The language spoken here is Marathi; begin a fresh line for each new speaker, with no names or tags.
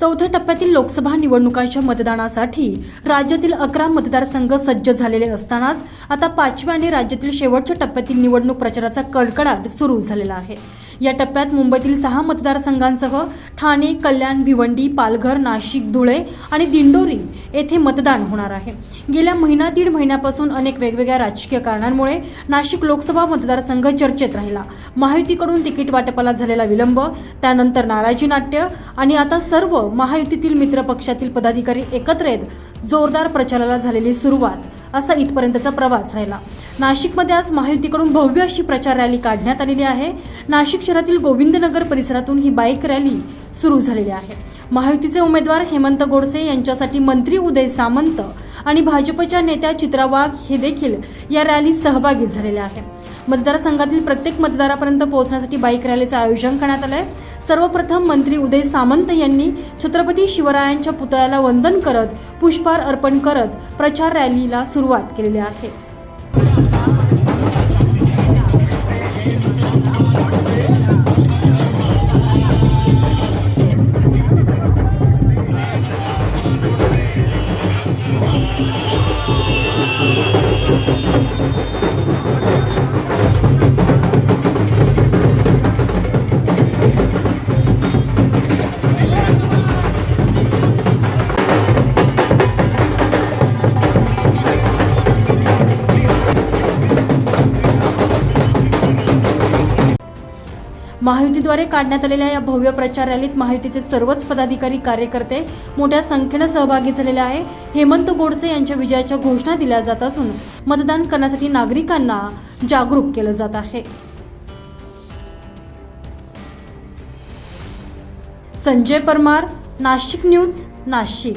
चौथ्या टप्प्यातील लोकसभा निवडणुकांच्या मतदानासाठी राज्यातील अकरा मतदारसंघ सज्ज झालेले असतानाच आता पाचव्या आणि राज्यातील शेवटच्या टप्प्यातील निवडणूक प्रचाराचा कडकडाट सुरू झालेला आहे. या टप्प्यात मुंबईतील सहा मतदारसंघांसह ठाणे कल्याण भिवंडी पालघर नाशिक धुळे आणि दिंडोरी येथे मतदान होणार आहे. गेल्या महिना दीड महिन्यापासून अनेक वेगवेगळ्या राजकीय कारणांमुळे नाशिक लोकसभा मतदारसंघ चर्चेत राहिला. महायुतीकडून तिकीट वाटपाला झालेला विलंब त्यानंतर नाराजी नाट्य आणि आता सर्व महायुतीतील मित्र पक्षातील पदाधिकारी एकत्र येत जोरदार प्रचाराला झालेली सुरुवात असा इथपर्यंतचा प्रवास राहिला. नाशिकमध्ये आज महायुतीकडून भव्य अशी प्रचार रॅली काढण्यात आलेली आहे. नाशिक शहरातील गोविंदनगर परिसरातून ही बाईक रॅली सुरू झालेली आहे. महायुतीचे उमेदवार हेमंत गोडसे यांच्यासाठी मंत्री उदय सामंत आणि भाजपच्या नेत्या चित्रा वाघ हे देखील या रॅलीत सहभागी झालेल्या आहे मतदारसंघातील प्रत्येक मतदारापर्यंत पोहोचण्यासाठी बाईक रॅलीचं आयोजन करण्यात आलंय. सर्वप्रथम मंत्री उदय सामंत यांनी छत्रपती शिवरायांच्या पुतळ्याला वंदन करत पुष्पहार अर्पण करत प्रचार रॅलीला सुरुवात केलेली आहे. Thank you. महायुतीद्वारे काढण्यात आलेल्या या भव्य प्रचार रॅलीत महायुतीचे सर्वच पदाधिकारी कार्यकर्ते मोठ्या संख्येनं सहभागी झालेले आहे. हेमंत गोडसे यांच्या विजयाच्या घोषणा दिल्या जात असून मतदान करण्यासाठी नागरिकांना जागरूक केलं जात आहे. संजय परमार नाशिक न्यूज नाशिक.